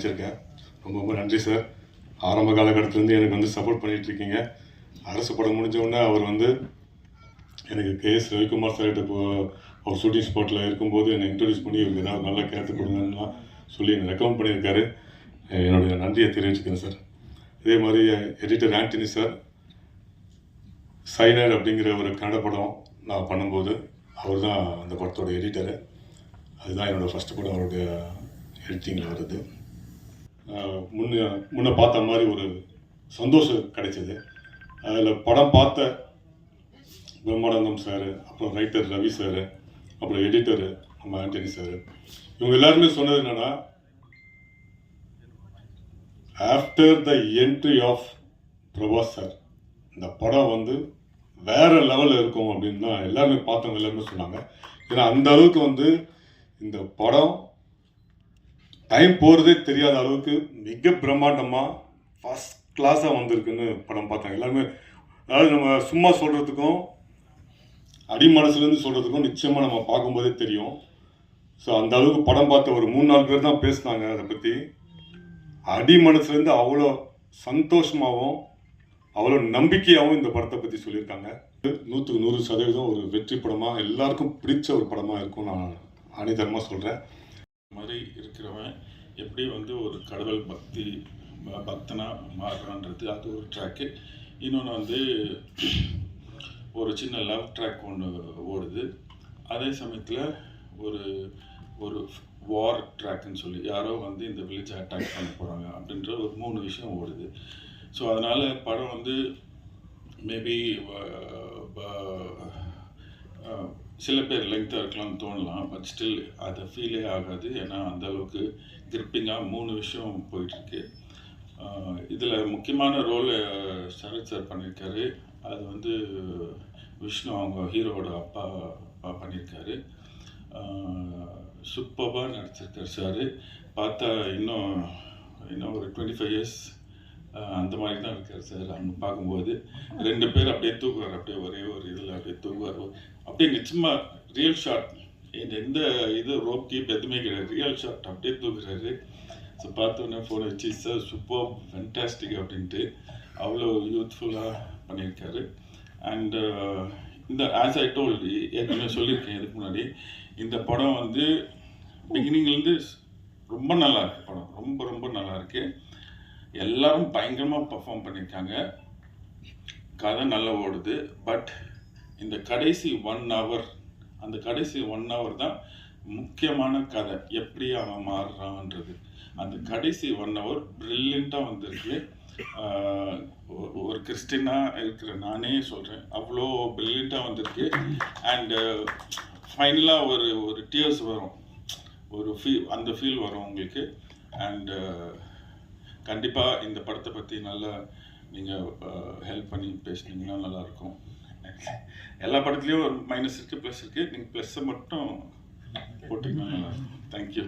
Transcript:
நினச்சிருக்கேன். ரொம்ப ரொம்ப நன்றி சார் ஆரம்ப காலகட்டத்திலேருந்து எனக்கு வந்து சப்போர்ட் பண்ணிகிட்ருக்கீங்க அரசு படம் முடிஞ்சவுடனே அவர் வந்து எனக்கு கே எஸ் ரவிக்குமார் சார்கிட்ட இப்போ அவர் ஷூட்டிங் ஸ்பாட்டில் இருக்கும்போது என்னை இன்ட்ரடியூஸ் பண்ணி இவங்க ஏதாவது நல்லா கேட்டு கொடுங்கன்னா சொல்லி என்னை ரெக்கமெண்ட் பண்ணியிருக்காரு. என்னுடைய நன்றியை தெரிவிச்சுக்கிறேன் சார் இதே மாதிரி எடிட்டர் ஆண்டனி சார் சைனர் அப்படிங்கிற ஒரு கன்னட படம் நான் பண்ணும்போது அவர் தான் அந்த படத்தோட எடிட்டரு அதுதான் என்னோடய ஃபஸ்ட்டு படம் அவருடைய எடிட்டிங்கில் வருது. முன்ன முன்ன பார்த்த மாதிரி ஒரு சந்தோஷம் கிடைச்சது. அதில் படம் பார்த்த பிரம்மானந்தம் சார் அப்புறம் ரைட்டர் ரவி சார் அப்புறம் எடிட்டரு நம்ம ஆண்டனி சார். இவங்க எல்லாருமே சொன்னது என்னென்னா after the entry of Prabhas sir இந்த படம் வந்து வேற லெவலில் இருக்கும் அப்படின்னு தான் எல்லாருமே பார்த்தவங்க எல்லாருமே சொன்னாங்க. ஏன்னா அந்த அளவுக்கு வந்து இந்த படம் டைம் போகிறதே தெரியாத அளவுக்கு மிக பிரம்மாண்டமாக ஃபஸ்ட் கிளாஸாக வந்திருக்குன்னு படம் பார்த்தாங்க. எல்லாருமே அதாவது நம்ம சும்மா சொல்கிறதுக்கும் அடி மனசுலேருந்து சொல்கிறதுக்கும் நிச்சயமாக நம்ம பார்க்கும்போதே தெரியும். ஸோ அந்த அளவுக்கு படம் பார்த்த ஒரு மூணு நாலு பேர் தான் பேசினாங்க அதை பற்றி அடி மனசுலேருந்து அவ்வளோ சந்தோஷமாகவும் அவ்வளோ நம்பிக்கையாகவும் இந்த படத்தை பற்றி சொல்லியிருக்காங்க. நூற்றுக்கு நூறு சதவீதம் ஒரு வெற்றி படமாக எல்லாருக்கும் பிடிச்ச ஒரு படமாக இருக்கும் நான் அனிதரமாக சொல்கிறேன் மாதிரி இருக்கிறவன் எப்படி வந்து ஒரு கடவுள் பக்தி பக்தனாக பக்தனா மாறுறான்றது அது ஒரு ட்ராக்கு இன்னொன்று வந்து ஒரு சின்ன லவ் ட்ராக் ஒன்று ஓடுது. அதே சமயத்தில் ஒரு ஒரு வார் ட்ராக்குன்னு சொல்லி யாரோ வந்து இந்த வில்லேஜை அட்டாக் பண்ண போகிறாங்க அப்படின்ற ஒரு மூணு விஷயம் ஓடுது. ஸோ அதனால் படம் வந்து மேபி சில பேர் லெங்க்த்தாக இருக்கலாம்னு தோணலாம் பட் ஸ்டில் அதை ஃபீலே ஆகாது. ஏன்னா அந்த அளவுக்கு கிரிப்பிங்காக மூணு விஷயம் போயிட்டுருக்கு. இதில் முக்கியமான ரோல் சரத் சார் பண்ணியிருக்காரு அது வந்து விஷ்ணு அவங்க ஹீரோவோட அப்பா அப்பா பண்ணியிருக்காரு சூப்பராக நடிச்சிருக்கார் சார் பார்த்தா இன்னும் இன்னும் ஒரு டுவெண்ட்டி ஃபைவ் இயர்ஸ் அந்த மாதிரி தான் இருக்கார் சார் அவங்க பார்க்கும்போது ரெண்டு பேர் அப்படியே தூக்குவார். அப்படியே ஒரே ஒரு இதில் அப்படியே தூக்குவார். அப்படியே நிச்சயமாக ரியல் ஷாட் எந்த இது ரோப் கீப் எதுவுமே கிடையாது. ரியல் ஷாட் அப்படியே தூக்குறாரு. ஸோ பார்த்தோன்னே ஃபோன் வச்சு சார் சூப்பர் ஃபென்டாஸ்டிக் அப்படின்ட்டு அவ்வளோ யூத்ஃபுல்லாக பண்ணியிருக்காரு. அண்ட் இந்த ஆஸ் ஐ டோல் ஏற்கனவே சொல்லியிருக்கேன் இதுக்கு முன்னாடி இந்த படம் வந்து பிகினிங்லேருந்து ரொம்ப நல்லா இருக்கு படம். ரொம்ப ரொம்ப நல்லா இருக்குது எல்லாரும் பயங்கரமாக பர்ஃபார்ம் பண்ணியிருக்காங்க கதை நல்லா ஓடுது. பட் இந்த கடைசி ஒன் ஹவர் அந்த கடைசி ஒன் ஹவர் தான் முக்கியமான கதை. எப்படி அவன் மாறுறான்றது. அந்த கடைசி ஒன் ஹவர் ப்ரில்லியண்ட்டாக வந்திருக்கு. ஒ- ஒரு கிறிஸ்டினா இருக்கிற நானே சொல்கிறேன் அவ்வளோ ப்ரில்லியண்ட்டாக வந்திருக்கு. அண்டு ஃபைனலாக ஒரு ஒரு டியர்ஸ் வரும். ஒரு ஃபீல் அந்த ஃபீல் வரும் உங்களுக்கு. அண்டு கண்டிப்பாக இந்த படத்தை பற்றி நல்லா நீங்கள் ஹெல்ப் பண்ணி பேசுனீங்கன்னா நல்லாயிருக்கும். எல்லா படத்துலேயும் ஒரு மைனஸ் இருக்குது ப்ளஸ் இருக்குது நீங்கள் ப்ளஸ்ஸை மட்டும் போட்டிங்கன்னா நல்லாயிருக்கும். தேங்க்யூ